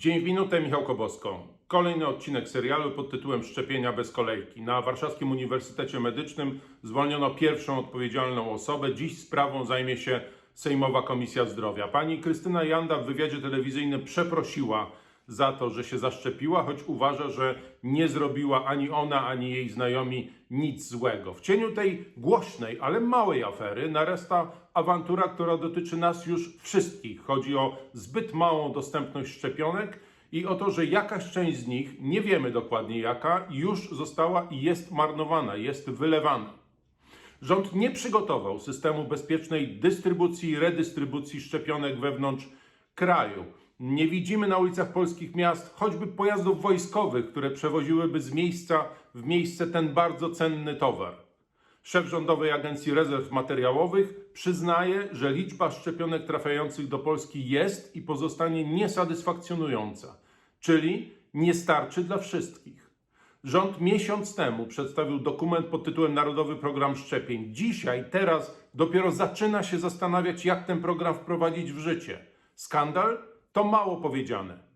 Dzień w minutę, Michał Kobosko. Kolejny odcinek serialu pod tytułem Szczepienia bez kolejki. Na Warszawskim Uniwersytecie Medycznym zwolniono pierwszą odpowiedzialną osobę. Dziś sprawą zajmie się Sejmowa Komisja Zdrowia. Pani Krystyna Janda w wywiadzie telewizyjnym przeprosiła za to, że się zaszczepiła, choć uważa, że nie zrobiła ani ona, ani jej znajomi nic złego. W cieniu tej głośnej, ale małej afery narasta awantura, która dotyczy nas już wszystkich. Chodzi o zbyt małą dostępność szczepionek i o to, że jakaś część z nich, nie wiemy dokładnie jaka, już została i jest marnowana, jest wylewana. Rząd nie przygotował systemu bezpiecznej dystrybucji i redystrybucji szczepionek wewnątrz kraju. Nie widzimy na ulicach polskich miast choćby pojazdów wojskowych, które przewoziłyby z miejsca w miejsce ten bardzo cenny towar. Szef Rządowej Agencji Rezerw Materiałowych przyznaje, że liczba szczepionek trafiających do Polski jest i pozostanie niesatysfakcjonująca, czyli nie starczy dla wszystkich. Rząd miesiąc temu przedstawił dokument pod tytułem Narodowy Program Szczepień. Dzisiaj, teraz dopiero zaczyna się zastanawiać, jak ten program wprowadzić w życie. Skandal? To mało powiedziane.